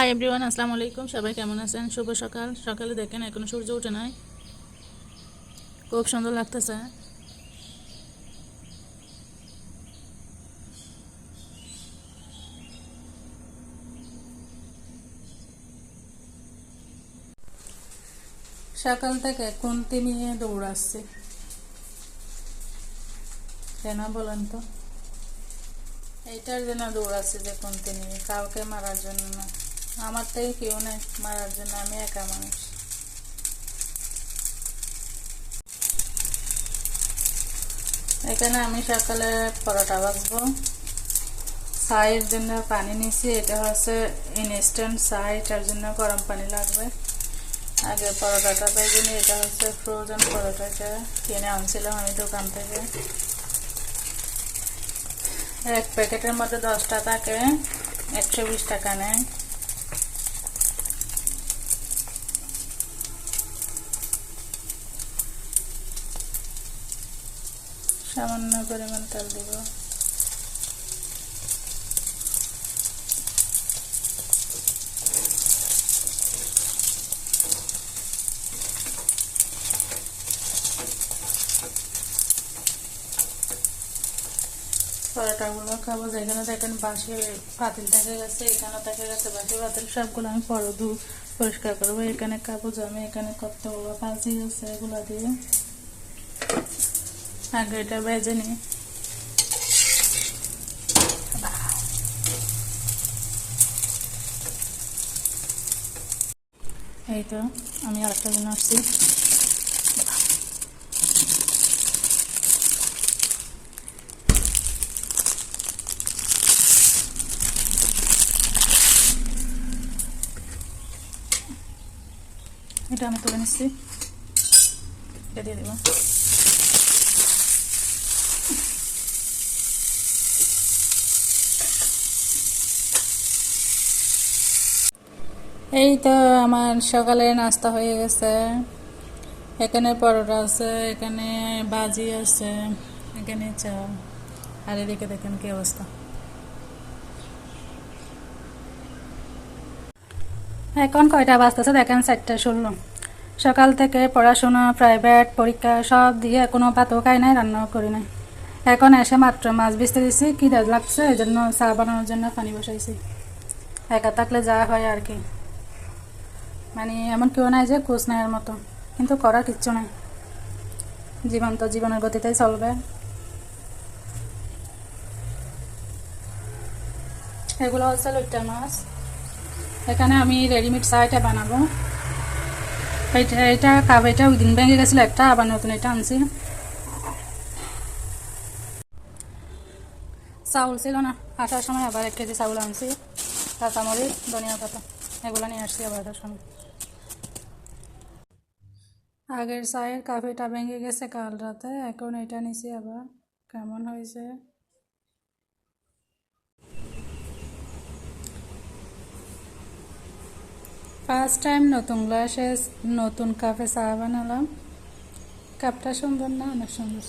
Hi everyone আসসালামু আলাইকুম সবাই কেমন আছেন? শুভ সকাল। সকালে দেখেন, এখনও সূর্য ওঠে নাই। খুব সুন্দর লাগতেছে। সকাল থেকে কুন্তি নিয়ে দৌড়াচ্ছে। কেন বলেন তো? এইটার জন্য দৌড়াচ্ছে যে কুন্তি নিয়ে। কাউকে মারার জন্য না। আমার থেকে কেউ নেই, মারার জন্য আমি একা মানুষ। এখানে আমি সকালে পরোটা ভাজবো। চায়ের জন্য পানি নিছি এটা হচ্ছে ইনস্ট্যান্ট চা এটার জন্য গরম পানি লাগবে। আগে পরোটাটা ভেজে নিই, এটা হচ্ছে ফ্রোজেন পরোটাটা কিনে আনছিলাম আমি দোকান থেকে। এক প্যাকেটের মধ্যে দশটা থাকে, একশো বিশ টাকা নেয়। সামান্য পরিমাণ তেল দিব। পরোটাগুলো খাব, যেখানে দেখেন বাসে পাতিল থেকে গেছে, এখানে থেকে গেছে, বাসে পাতিল, সবগুলো আমি পরো দু পরিষ্কার করব। এখানে খাব জমে, এখানে কতগুলো পাঁচি আছে এগুলো দিয়ে। আগে এটা ভেজে নিই এই তো, আমি আরেকটা দিন আসছি। এটা আমি তুলে নিচ্ছি। এটা দিয়ে দেবো। এই তো আমার সকালে নাস্তা হয়ে গেছে। এখানে পরোটা আছে, এখানে বাজি আছে, এখানে চা আর এদিকে দেখেন কি অবস্থা। এখন কয়টা বাজতেছে? দেখেন চারটা ষোলো। সকাল থেকে পড়াশোনা প্রাইভেট পরীক্ষা, সব দিয়ে কোনো পাতও খাই নাই, রান্নাও করি নাই। এখন এসে মাত্র মাছ বেচতে দিছি কি লাগছে এই জন্য চা বানানোর জন্য পানি বসাইছি। একা থাকলে যা হয় আর কি। মানে এমন কেউ নাই যে কোচ নেওয়ার মতো। কিন্তু করার কিচ্ছু নাই। জীবন তো জীবনের গতিতেই চলবে। এগুলো হচ্ছে লইটা মাছ। এখানে আমি রেডিমেড চাটা বানাবো। এটা এটা কাপ, এটা ওই দিন ভেঙে গেছিল একটা, আবার নতুন এটা আনছি। চাউল ছিল না। আসার সময় আবার এক কেজি চাউল আনছি। কাঁচামরিচ, ধনিয়া পাতা, এগুলো নিয়ে আসছি আবার আসার সময়। আগের চায়ের কাফিটা ভেঙে গেছে কাল রাতে, এখন এটা নিছি আবার কেমন হয়েছে? ফার্স্ট টাইম নতুন গ্লাসে, নতুন কাপে চা বানালাম। কাপটা সুন্দর না? অনেক সুন্দর।